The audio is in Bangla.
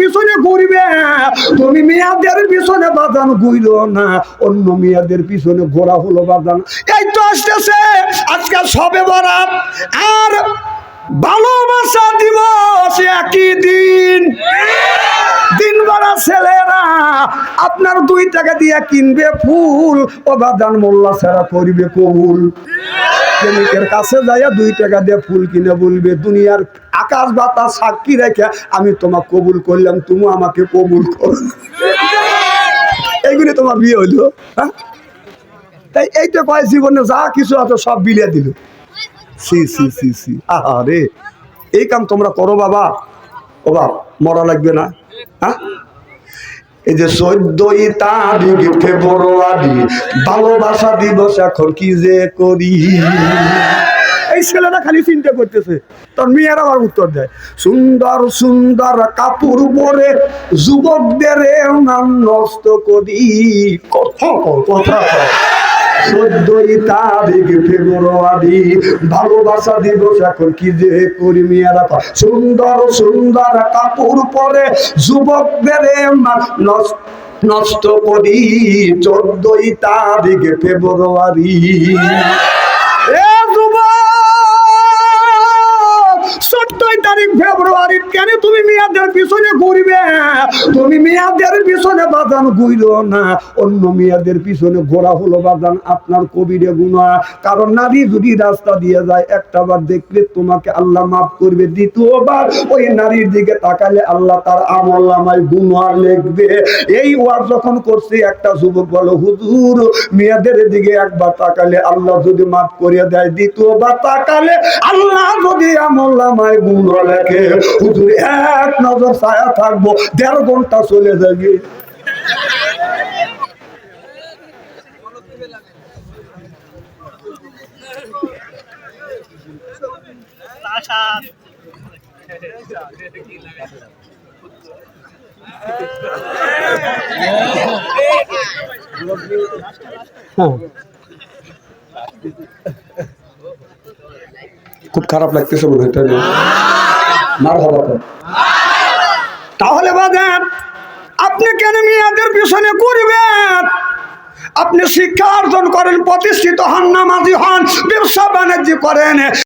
পিছনে ঘুরবে। তুমি মেয়াদের পিছনে বাদান ঘুরল না, অন্য মেয়াদের পিছনে ঘোরা হলো বাদান। এই তো আসতেছে আজকাল সবে বরাত, আর ভালোবাসা দিবস একই দিন। দিন বড়া ছেলেরা আপনার দুই টাকা দিয়ে কিনবে ফুল, ও বাদান মোল্লা ছাড়া করবে কবুল প্রেমিকের কাছে যাইয়া দুই টাকা দিয়ে ফুল কিনে বলবে, দুনিয়ার আকাশ বাতাস সাক্ষী রেখে আমি তোমার কবুল করলাম, তুমি আমাকে কবুল করো। এইগুলি তোমার বিয়ে হইল হ্যাঁ? তাই এইটা কয় জীবনে যা কিছু আছে সব বিলিয়ে দিল। সি সি সি সি আরে এই কাম তোমরা করো বাবা। ও বাবা মরা লাগবে না হ্যাঁ? এই যে চোদ্দই তারিখ ফেব্রুয়ারি, ভালোবাসা দিবস এখন কি যে করি? এই ছেলেটা খালি চিন্তা করতেছে। তোর মেয়েরা আবার উত্তর দেয়, সুন্দর সুন্দর কাপড় পরে যুবকদের নাম নষ্ট করি। কথা কথা। চোদ্দই তারিখ ফেব্রুয়ারি ভালোবাসা দিবস। এখন কি যে কর্মী কয়, সুন্দর সুন্দর কাপড় পরে যুবকদের নষ্ট নষ্ট করি। চোদ্দই তারিখ ফেব্রুয়ারি। তারিখ ফেব্রুয়ারি, কেন তুমি মেয়াদের পিছনে ঘুরবে? তুমি মেয়াদের পিছনে বাদান ঘুরল না। অন্য মেয়াদের পিছনে ঘোরা হলো বাদান, আপনার কবিরে গুণা। কারণ নারী যদি রাস্তা দিয়ে যায় দেখলে তোমাকে আল্লাহ মাফ করবে। দ্বিতীয়বার ওই নারীর দিকে তাকালে আল্লাহ তার আমল নামায় গুণা লিখবে। এই ওয়ার যখন করছে, একটা যুবক বলো, হুজুর, মেয়েদের দিকে একবার তাকালে আল্লাহ যদি মাফ করে দেয়। দ্বিতীয়বার তাকালে আল্লাহ যদি আমল নামায় গুণা লেখে হুজুর এক নজর ছায়া থাকবো দেড় ঘন্টা চলে যাবে খুব খারাপ লাগতেছে মনে হয় তাই না? মার হবা তো। তাহলে বাদেন আপনি কেন মেয়েদের পিছনে করবেন আপনি শিক্ষা অর্জন করেন, প্রতিষ্ঠিত হন, নামাজি হন, ব্যবসা বাণিজ্য করেন।